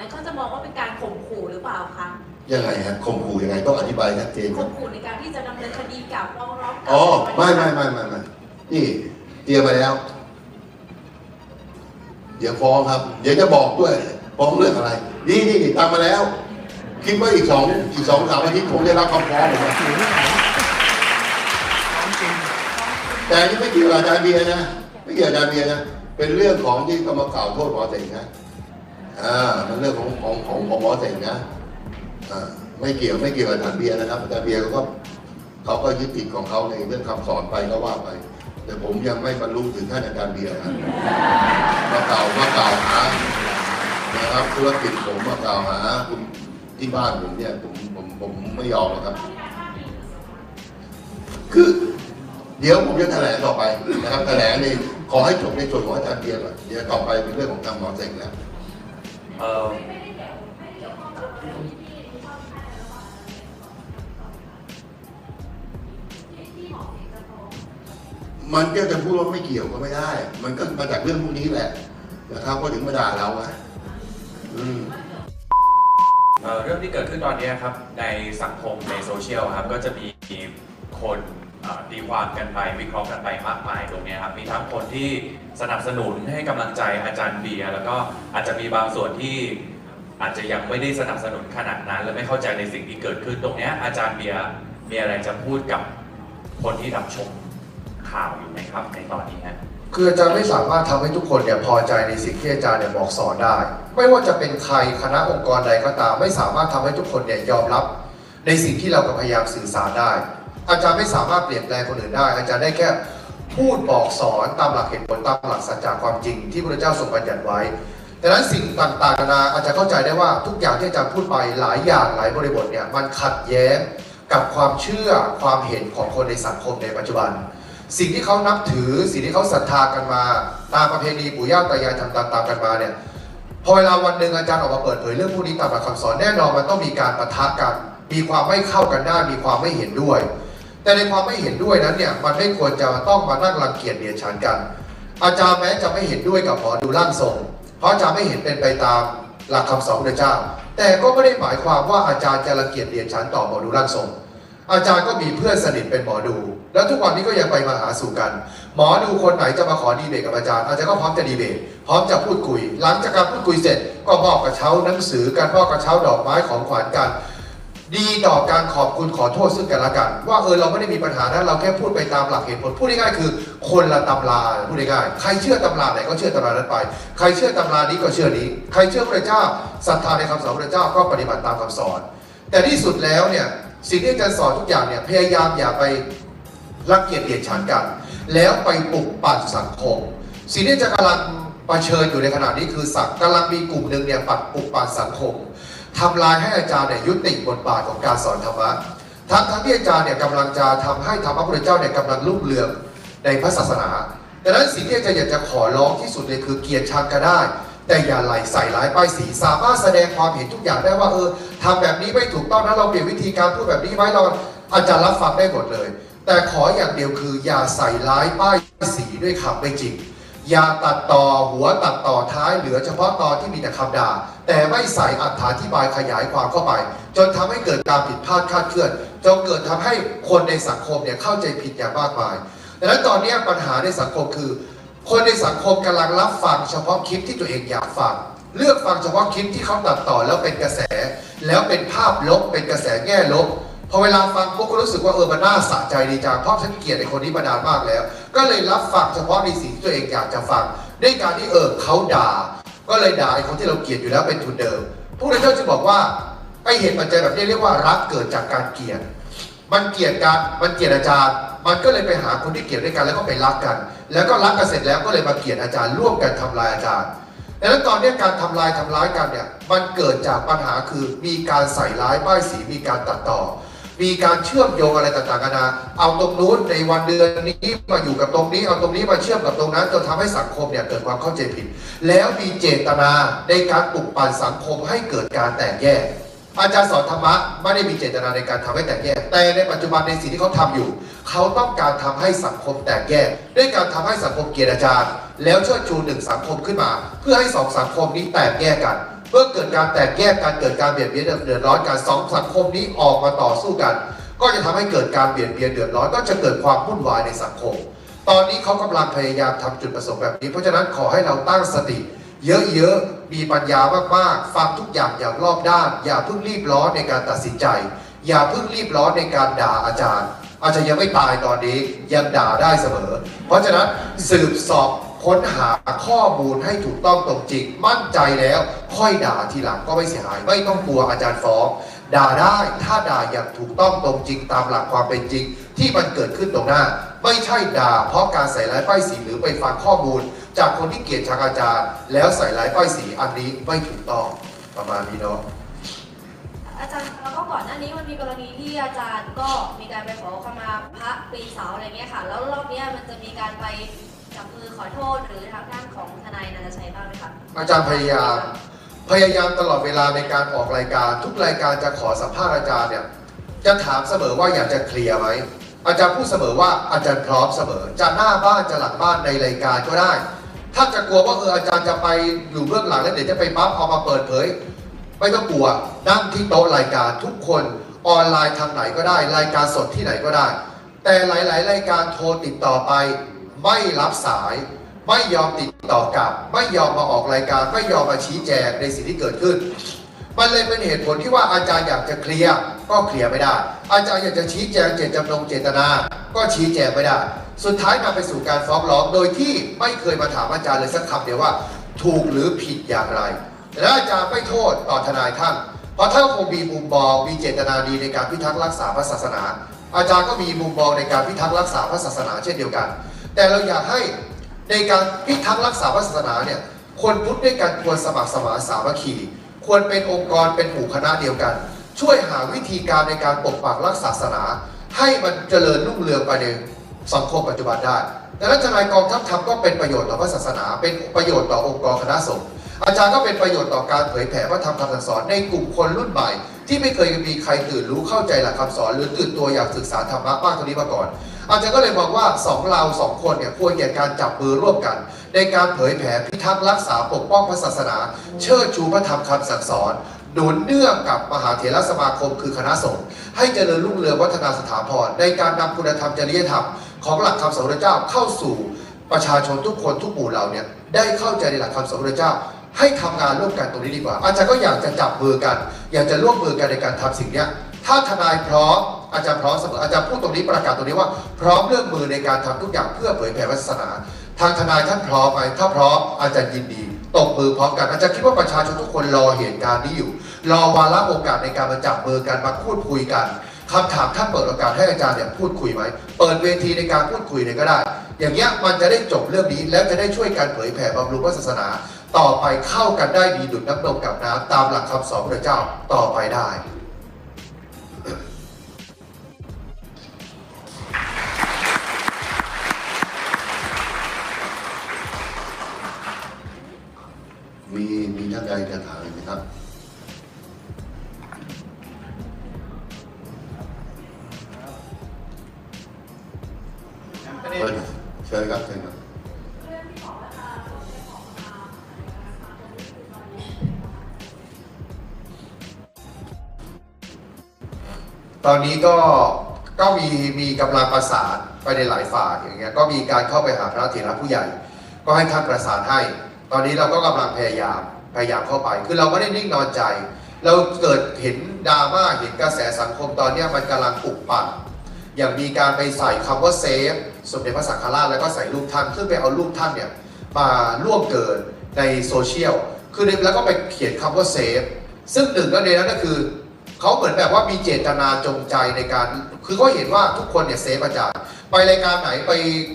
นั้นเขาจะมองว่าเป็นการข่มขู่หรือเปล่าคะยังไงฮะข่มขู่ยังไงต้องอธิบายชัดเจนครัข่บ มขู่ในการที่จะดำเนินคดีกับฟ้องร้องกับอ๋อ ไม่ไม่ไม่ไม่ไม่นี่เตรียมไปแล้ว เดี๋ยวฟ้องครับ เดี๋ยวจะบอกด้วยฟ้องเรื่องอะไร นี่นี่นี่ตามมาแล้ว คิดว่าอีกสองอีกสองสามอาทิตย์ผมจะรับคำฟ้องผมนะแต่อันนี่ไม่เกี่ยวกับอาจารย์เบียร์นะ ไม่เกี่ยวกับอาจารย์เบียร์นะ เป็นเรื่องของที่เขามากล่าวโทษหมอเสงนะ อ่ามันเรื่องของของของของหมอเสงนะอ่าไม่เกี่ยวไม่เกี่ยวกับอาจารย์เบียร์นะครับอาจารย์เบียร์เขาก็เขาก็ยึดติดของเขาในเรื่องคำสอนไปก็ว่าไป แต่ผมยังไม่บรรลุถึงขั้นอาจารย์เบียร์นะมาเก่าวมาเก่าหานะครับธุรกิจผมมากล่าหาคุณที่บ้านผมเนี่ยผมผมผมไม่ยอมหรอกครับ คือเดี๋ยวผมจะแถลงต่อไปนะครับแถลงในขอให้จบในส่วนของอาจารย์เบียร์ก่อนเดี๋ยวต่อไปเป็นเรื่องของทางหมอเสงแล้ว เอ่อมันก็จะพูดว่าไม่เกี่ยวก็ไม่ได้ มันก็มาจากเรื่องพวกนี้แหละนะครับก็ถึงมาด่าเราอะอืม เอ่อเรื่องที่เกิดขึ้นตอนนี้ครับในสังคมในโซเชียลครับก็จะมีคนเอ่อ ตีความกันไปวิเคราะห์กันไปมากมายตรงนี้ครับมีทั้งคนที่สนับสนุนให้กำลังใจอาจารย์เบียร์แล้วก็อาจจะมีบางส่วนที่อาจจะยังไม่ได้สนับสนุนขนาดนั้น และไม่เข้าใจในสิ่งที่เกิดขึ้นตรงนี้อาจารย์เบียร์มีอะไรจะพูดกับคนที่รับชมข่าวอยู่ไหมครับ ในตอนนี้ฮะคืออาจารย์ไม่สามารถทำให้ทุกคนเนี่ยพอใจในสิ่งที่อาจารย์เนี่ยบอกสอนได้ ไม่ว่าจะเป็นใครคณะองค์กรใดก็ตาม ไม่สามารถทำให้ทุกคนเนี่ยยอมรับ ในสิ่งที่เรากำลังพยายามสื่อสารได้ อาจารย์ไม่สามารถเปลี่ยนแปลงคนอื่นได้ อาจารย์ได้แค่พูดบอกสอนตามหลักเหตุผลตามหลักสัจจะความจริงที่พระเจ้าทรงบัญญัติไว้ดังนั้นสิ่งต่างๆนานาอาจารย์เข้าใจได้ว่าทุกอย่างที่อาจารย์พูดไปหลายอย่างหลายบริบทเนี่ยมันขัดแย้งกับความเชื่อความเห็นของคนในสังคมในปัจจุบัน สิ่งที่เขานับถือสิ่งที่เขาศรัทธากันมา ตามประเพณีปู่ย่าตายายทำตามๆกันมาเนี่ยพอเวลาวันหนึ่งอาจารย์ออกมาเปิดเผยเรื่องพวกนี้ตามหลักคำสอนแน่นอนมันต้องมีการปะทะกัน มีความไม่เข้ากันได้มีความไม่เห็นด้วย แต่ในความไม่เห็นด้วยนั้นเนี่ยมันไม่ควรจะต้องมานั่งรังเกียจเดียดฉันกัน อาจารย์แม้จะไม่เห็นด้วยกับหมอดูร่างทรง เพราะอาจารย์ไม่เห็นเป็นไปตามหลักคำสอนพระเจ้า แต่ก็ไม่ได้หมายความว่าอาจารย์จะรังเกียจเดียดฉันต่อหมอดูร่างทรง อาจารย์ก็มีเพื่อนสนิทเป็นหมอดู แล้วทุกวันนี้ก็ยังไปมาหาสู่กัน หมอดูคนไหนจะมาขอดีเบตกับอาจารย์อาจารย์ก็พร้อมจะดีเบตพร้อมจะพูดคุย หลังจากการพูดคุยเสร็จ ก็มอบกระเช้าหนังสือกันมอบกระเช้าดอกไม้ของขวัญกัน ดีต่อการขอบคุณขอโทษซึ่งกันและกัน ว่าเออเราไม่ได้มีปัญหานะเราแค่พูดไปตามหลักเหตุผลพูดง่ายๆคือ คนละตำราพูดง่ายๆใครเชื่อตำราไหนก็เชื่อตำรานั้นไป ใครเชื่อตำรานี้ก็เชื่อนี้ ใครเชื่อพระเจ้าศรัทธาในคำสอนพระเจ้าก็ปฏิบัติตามคำสอน แต่ที่สุดแล้วเนี่ยสิ่งที่อาจารย์สอนทุกอย่างเนี่ยพยายามอย่าไปรังเกียจเดียดฉันกัน แล้วไปปลุกปั่นสังคม สิ่งที่จะกำลังเผชิญอยู่ในขณะนี้คือสังกำลังมีกลุ่มหนึ่งเนี่ยปัดปลุกปั่นสังคม ทำลายให้อาจารย์เนี่ยยุติบทบาทของการสอนธรรมะทั้งทั้งที่อาจารย์เนี่ยกำลังจะทำให้ธรรมะพระเจ้าเนี่ยกำลังรุ่งเรืองในพระศาสนาดังนั้นสิ่งที่อาจารย์อยากจะขอร้องที่สุดเลยคือเกียรติชังก็ได้ แต่อย่าไหลใส่ร้ายป้ายสี สามารถแสดงความเห็นทุกอย่างได้ว่าเออทำแบบนี้ไม่ถูกต้องนะเราเปลี่ยนวิธีการพูดแบบนี้ไหมเราอาจารย์รับฟังได้หมดเลย แต่ขออย่างเดียวคืออย่าใส่ร้ายป้ายสีด้วยคำไม่จริง อย่าตัดต่อหัวตัดต่อท้ายเหลือเฉพาะตอนที่มีแต่คำด่า แต่ไม่ใส่อัธิบายขยายความเข้าไป จนทำให้เกิดการผิดพลาดคาดเคลื่อนจนเกิดทำให้คนในสังคมเนี่ยเข้าใจผิดอย่างมากมายดังนั้นตอนนี้ปัญหาในสังคมคือ คนในสังคมกำลังรับฟังเฉพาะคลิปที่ตัวเองอยากฟังเลือกฟังเฉพาะคลิปที่เขาตัดต่อแล้วเป็นกระแส แล้วเป็นภาพลบเป็นกระแสแง่ลบพอเวลาฟังพวกก็รู้สึกว่าเออมันน่าสะใจดีจังเพราะฉันเกลียดไอ้คนนี้มานานมากแล้ว ก็เลยรับฟังเฉพาะในสิ่งที่ตัวเองอยากจะฟังด้วยการที่เออเขาด่า ก็เลยด่าไอ้คนที่เราเกลียดอยู่แล้วเป็นทุนเดิมพระพุทธเจ้าจะบอกว่าไอ้เหตุปัจจัยแบบนี้เรียกว่ารักเกิดจากการเกลียด มันเกลียดกันมันเกลียดอาจารย์ มันก็เลยไปหาคนที่เกลียดด้วยกันแล้วก็ไปรักกัน แล้วก็รักกันเสร็จแล้วก็เลยมาเกลียดอาจารย์ร่วมกันทำลายอาจารย์ดังนั้นตอนนี้การทำลายทำร้ายกันเนี่ยมันเกิดจากปัญหาคือมีการใส่ร้ายป้ายสีมีการตัดต่อ มีการเชื่อมโยงอะไรต่างๆกันานาเอาตรงนู้นในวันเดือนนี้มาอยู่กับตรงนี้ เอาตรงนี้มาเชื่อมกับตรงนั้นจนทำให้สังคมเนี่ยเกิดความเข้าใจผิด แล้วมีเจตนาในการปลุกปั่นสังคมให้เกิดการแตกแยก อาจารย์สอนธรรมะไม่ได้มีเจตนาในการทำให้แตกแยก แต่ในปัจจุบันในสิ่งที่เขาทำอยู่ เขาต้องการทำให้สังคมแตกแยก ด้วยการทำให้สังคมเกลียดอาจารย์ แล้วเชิดชูหนึ่งสังคมขึ้นมา เพื่อให้สองสังคมนี้แตกแยกกัน เพื่อเกิดการแตกแยกการเกิดการเบียดเบียนเดือดร้อนการสองสังคมนี้ออกมาต่อสู้กัน ก็จะทำให้เกิดการเบียดเบียนเดือดร้อนก็จะเกิดความวุ่นวายในสังคม ตอนนี้เขากำลังพยายามทำจุดประสงค์แบบนี้ เพราะฉะนั้นขอให้เราตั้งสติ เยอะๆมีปัญญามากๆฟังทุกอย่างอย่างรอบด้าน อย่าเพิ่งรีบร้อนในการตัดสินใจ อย่าเพิ่งรีบร้อนในการด่าอาจารย์ อาจจะยังไม่ตายตอนนี้ยังด่าได้เสมอ เพราะฉะนั้นสืบสอบ ค้นหาข้อมูลให้ถูกต้องตรงจริง มั่นใจแล้ว ค่อยด่าทีหลังก็ไม่เสียหาย ไม่ต้องกลัวอาจารย์ฟ้องด่าได้ถ้าด่าอย่างถูกต้องตรงจริงตามหลักความเป็นจริง ที่มันเกิดขึ้นตรงหน้า ไม่ใช่ด่า เพราะการใส่ร้ายป้ายสีหรือไปฟังข้อมูล จากคนที่เกลียดชังอาจารย์ แล้วใส่ร้ายป้ายสีอันนี้ไม่ถูกต้องประมาณนี้เนาะอาจารย์แล้วก็ก่อนหน้านี้มันมีกรณีที่อาจารย์ก็มีการไปขอขมาพระปีเสาอะไรเงี้ยค่ะ แล้วรอบเนี้ยมันจะมีการไป จับมือขอโทษหรือทางด้านของทนายนันทชัยบ้างไหมคะอาจารย์พยายามพยายามตลอดเวลาในการออกรายการ ทุกรายการจะขอสัมภาษณ์อาจารย์เนี่ยจะถามเสมอว่าอยากจะเคลียร์ไหมอาจารย์พูดเสมอว่าอาจารย์พร้อมเสมอจะหน้าบ้านจะหลังบ้านในรายการก็ได้ ถ้าจะกลัวว่าเอออาจารย์จะไปอยู่เบื้องหลังแล้วเดี๋ยวจะไปปั๊บเอามาเปิดเผยไม่ต้องกลัวนั่งที่โต๊ะรายการทุกคนออนไลน์ทางไหนก็ได้ รายการสดที่ไหนก็ได้ แต่หลาย ๆ รายการโทรติดต่อไป ไม่รับสาย ไม่ยอมติดต่อกลับ ไม่ยอมมาออกรายการ ไม่ยอมมาชี้แจงในสิ่งที่เกิดขึ้น มันเลยเป็นเหตุผลที่ว่าอาจารย์อยากจะเคลียร์ก็เคลียร์ไม่ได้ อาจารย์อยากจะชี้แจงเจตจำนงเจตนา ก็ชี้แจงไม่ได้ สุดท้ายนำไปสู่การฟ้องร้องโดยที่ไม่เคยมาถามอาจารย์เลยสักคำเดียวว่า ถูกหรือผิดอย่างไรและอาจารย์ไม่โทษต่อทนายท่าน เพราะท่านคงมีมุมมองมีเจตนาดีในการพิทักษ์รักษาพระศาสนา อาจารย์ก็มีมุมมองในการพิทักษ์รักษาพระศาสนาเช่นเดียวกัน แต่เราอยากให้ในการพิทักษ์รักษาศาสนาเนี่ยคนพุทธด้วยกันควรสมัครสมานสามัคคีควรเป็นองค์กรเป็นหมู่คณะเดียวกัน ช่วยหาวิธีการในการปกปักรักษาศาสนา ให้มันเจริญรุ่งเรืองไปในสังคมปัจจุบันได้ดังนั้นทนายกองทัพธรรมก็เป็นประโยชน์ต่อพระศาสนา เป็นประโยชน์ต่อองค์กรคณะสงฆ์อาจารย์ก็เป็นประโยชน์ต่อการเผยแผ่พระธรรมคำสั่งสอนในกลุ่มคนรุ่นใหม่ ที่ไม่เคยมีใครตื่นรู้เข้าใจหลักคำสอน หรือตื่นตัวอยากศึกษาธรรมะมากเท่านี้มาก่อน อาจารย์ก็เลยมองว่าสองเราสองคนเนี่ยควรแก่การจับมือร่วมกัน ในการเผยแผ่พิทักษ์รักษาปกป้องพระศาสนา เชิดชูพระธรรมคำสั่งสอนหนุนเนื่องกับมหาเถรสมาคมคือคณะสงฆ์ให้เจริญรุ่งเรืองวัฒนาสถาพรในการนำคุณธรรมจริยธรรมของหลักคำสอนพระเจ้าเข้าสู่ประชาชนทุกคนทุกหมู่เหล่าเนี่ยได้เข้าใจในหลักคำสอนพระเจ้า ให้ทำงานร่วมกันตรงนี้ดีกว่า อาจารย์ก็อยากจะจับมือกัน อยากจะร่วมมือกันในการทำสิ่งเนี้ยถ้าทนายพร้อม อาจารย์พร้อมเสมออาจารย์พูดตรงนี้ประกาศตรงนี้ว่าพร้อมเรื่องมือในการทำทุกอย่างเพื่อเผยแผ่ศาสนา ทางทนายท่านพร้อมไหมถ้าพร้อมอาจารย์ยินดีตบมือพร้อมกันอาจารย์คิดว่าประชาชนทุกคนรอเหตุการณ์นี้อยู่ รอวาระโอกาสในการมาจับมือกันมาพูดคุยกันคำถามท่านเปิดโอกาสให้อาจารย์เนี่ยพูดคุยไหมเปิดเวทีในการพูดคุยเนี่ยก็ได้ อย่างเงี้ยมันจะได้จบเรื่องนี้แล้วจะได้ช่วยกันเผยแผ่บำรุงพระศาสนา ต่อไปเข้ากันได้ดีดุจน้ำนมกับน้ำตามหลักคำสอนพระเจ้าต่อไปได้ ตอนนี้ก็ก็มีมีกำลังประสานไปในหลายฝ่ายอย่างเงี้ยก็มีการเข้าไปหาพระเถระผู้ใหญ่ ก็ให้ท่านประสานให้ ตอนนี้เราก็กำลังพยายามพยายามเข้าไป คือเราไม่ได้นิ่งนอนใจ เราเกิดเห็นดราม่าเห็นกระแสสังคมตอนเนี้ยมันกำลังปลุกปั่นอย่างมีการไปใส่คำว่าเซฟสมเด็จพระสังฆราชแล้วก็ใส่รูปท่านซึ่งไปเอารูปท่านเนี่ยมาล่วงเกินในโซเชียลคือแล้วก็ไปเขียนคำว่าเซฟซึ่งหนึ่งก็ในนั้นก็คือ เขาเหมือนแบบว่ามีเจตนาจงใจในการ คือเขาเห็นว่าทุกคนเนี่ยเซฟอาจารย์ ไปรายการไหนไป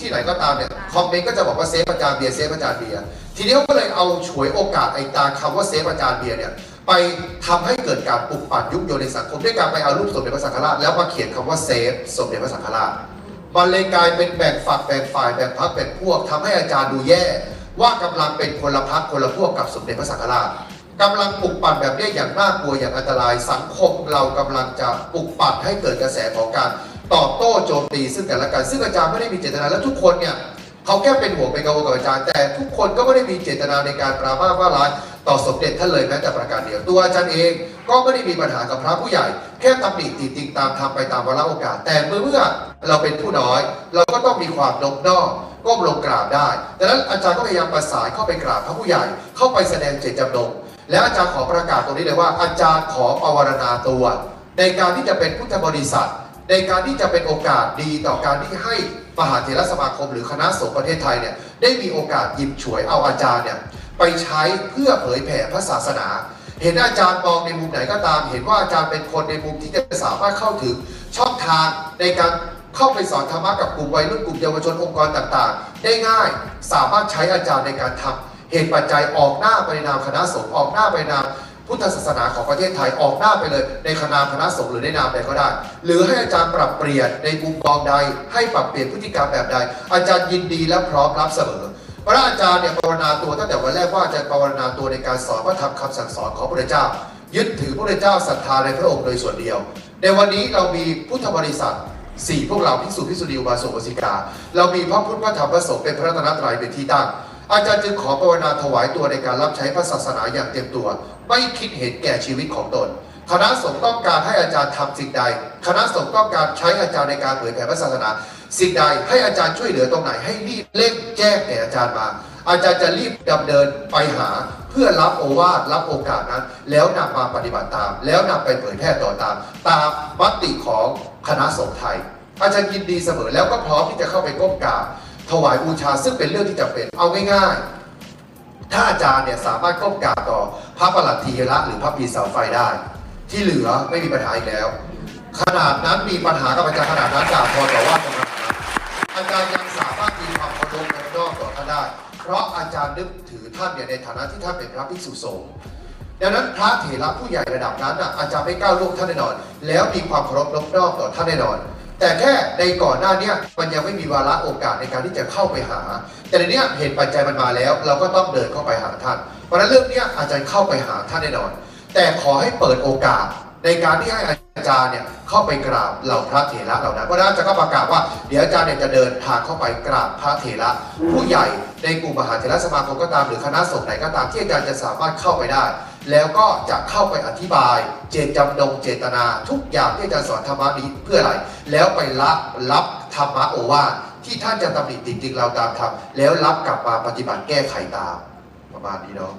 ที่ไหนก็ตามเนี่ยคอมเมนต์ก็จะบอกว่าเซฟอาจารย์เบียร์เซฟอาจารย์เบียร์ทีนี้เขาก็เลยเอาฉวยโอกาสไอ้ตาคำว่าเซฟอาจารย์เบียร์เนี่ยไปทำให้เกิดการปลุกปั่นยุคโยนในสังคมด้วยการไปเอารูปสมเด็จพระสังฆราชแล้วมาเขียนคำว่าเซฟสมเด็จพระสังฆราชมันเลยกลายเป็นแบ่งฝักแบ่งฝ่ายแบ่งพรรคแบ่งพวกทำให้อาจารย์ดูแย่ว่ากำลังเป็นคนละพรรคคนละพวกกับสมเด็จพระสังฆราช กำลังปลุกปั่นแบบนี้อย่างน่ากลัวอย่างอันตราย สังคมเรากำลังจะปลุกปั่นให้เกิดกระแสของการตอบโต้โจมตีซึ่งกันและกัน ซึ่งอาจารย์ไม่ได้มีเจตนาและทุกคนเนี่ยเขาแค่เป็นห่วงเป็นกังวลกับอาจารย์แต่ทุกคนก็ไม่ได้มีเจตนาในการปรามาว่าร้ายต่อสมเด็จท่านเลยแม้แต่ประการเดียวตัวอาจารย์เองก็ไม่ได้มีปัญหากับพระผู้ใหญ่ แค่ตำหนิติติงตามทำไปตามวาระโอกาส แต่เมื่อเมื่อเราเป็นผู้น้อย เราก็ต้องมีความนอบนอมก้มลงกราบได้ดังนั้นอาจารย์ก็พยายามประสานเข้าไปกราบพระผู้ใหญ่เข้าไปแสดงเจตจำนง และอาจารย์ขอประกาศตรงนี้เลยว่า อาจารย์ขอปวารณาตัว ในการที่จะเป็นพุทธบริษัท ในการที่จะเป็นโอกาสดีต่อการที่ให้มหาเถรสมาคม หรือคณะสงฆ์ประเทศไทยเนี่ยได้มีโอกาสหยิบฉวยเอาอาจารย์เนี่ยไปใช้เพื่อเผยแผ่พระศาสนา เห็นอาจารย์มองในมุมไหนก็ตาม เห็นว่าอาจารย์เป็นคนในมุมที่จะสามารถเข้าถึงช่องทางในการเข้าไปสอนธรรมะกับกลุ่มวัยรุ่นกลุ่มเยาวชนองค์กรต่างๆ ได้ง่าย สามารถใช้อาจารย์ในการทำ เหตุปัจจัยออกหน้าไปในนามคณะสงฆ์ออกหน้าไปนามพุทธศาสนาของประเทศไทยออกหน้าไปเลย ในคณะคณะสงฆ์หรือในนามใดก็ได้ หรือให้อาจารย์ปรับเปลี่ยนในมุมมองใด ให้ปรับเปลี่ยนพฤติกรรมแบบใด อาจารย์ยินดีและพร้อมรับเสมอพระอาจารย์เนี่ยภาวนาตัวตั้งแต่วันแรกว่าอาจารย์ภาวนาตัวในการสอนพระธรรมคำสั่งสอนของพระเจ้า ยึดถือพระเจ้าศรัทธาในพระองค์โดยส่วนเดียว ในวันนี้เรามีพุทธบริษัทสี่พวกเราภิกษุภิกษุณีอุบาสกอุบาสิกา เรามีพระพุทธพระธรรมพระสงฆ์เป็นพระตนตรัยเป็นที่ตั้ง อาจารย์จึงขอภาวนาถวายตัวในการรับใช้พระศาสนาอย่างเต็มตัว ไม่คิดเห็นแก่ชีวิตของตน คณะสงฆ์ต้องการให้อาจารย์ทำสิ่งใด คณะสงฆ์ต้องการใช้อาจารย์ในการเผยแผ่พระศาสนา สิ่งใดให้อาจารย์ช่วยเหลือตรงไหนให้รีบเร่งแจ้งแก่อาจารย์มา อาจารย์จะรีบดำเนินไปหาเพื่อรับโอวาทรับโอกาสนั้น แล้วนำมาปฏิบัติตาม แล้วนำไปเผยแพร่ต่อตาม ตามมติของคณะสงฆ์ไทยอาจารย์ยินดีเสมอแล้วก็พร้อมที่จะเข้าไปก้มกราบ ถวายบูชาซึ่งเป็นเรื่องที่จำเป็นเอาง่ายๆ ถ้าอาจารย์เนี่ยสามารถก้มกราบต่อพระประหลัดทีระหรือพระปีเสาไฟได้ ที่เหลือไม่มีปัญหาอีกแล้ว ขนาดนั้นมีปัญหากับอาจารย์ขนาดนั้นด่าทอต่อว่าอาจารย์ยังสามารถมีความเคารพและนอบต่อท่านได้ เพราะอาจารย์นึกถือท่านเนี่ยในฐานะที่ท่านเป็นพระภิกษุสงฆ์ดังนั้นพระเถระผู้ใหญ่ระดับนั้นน่ะอาจารย์ไม่ก้าวล่วงท่านแน่นอน แล้วมีความเคารพนอบนอบต่อท่านแน่นอน แต่แค่ในก่อนหน้าเนี้มันยังไม่มีวาระโอกาสในการที่จะเข้าไปหา แต่ในเนี้ยเหตุปัจจัยมันมาแล้ว เราก็ต้องเดินเข้าไปหาท่าน เพราะฉะนั้นเรื่องเนี้ยอาจารย์เข้าไปหาท่านแน่นอน แต่ขอให้เปิดโอกาสในการที่ให้อาจารย์เนี่ยเข้าไปกราบเหล่าพระเถระเหล่านั้นเพราะฉะนั้นอาจารย์ก็ประกาศว่าเดี๋ยวอาจารย์เนี่ยจะเดินทางเข้าไปกราบพระเถระผู้ใหญ่ในกลุ่มมหาเถรสมาคมก็ตามหรือคณะสงฆ์ไหนก็ตามที่อาจารย์จะสามารถเข้าไปได้ แล้วก็จะเข้าไปอธิบายเจตจำนงเจตนา ทุกอย่างที่อาจารย์สอนธรรมะนี้เพื่ออะไร แล้วไปรับรับธรรมะโอวาทที่ท่านจะตำหนิติงเราตามทำแล้วรับกลับมาปฏิบัติแก้ไขตามประมาณนี้เนาะ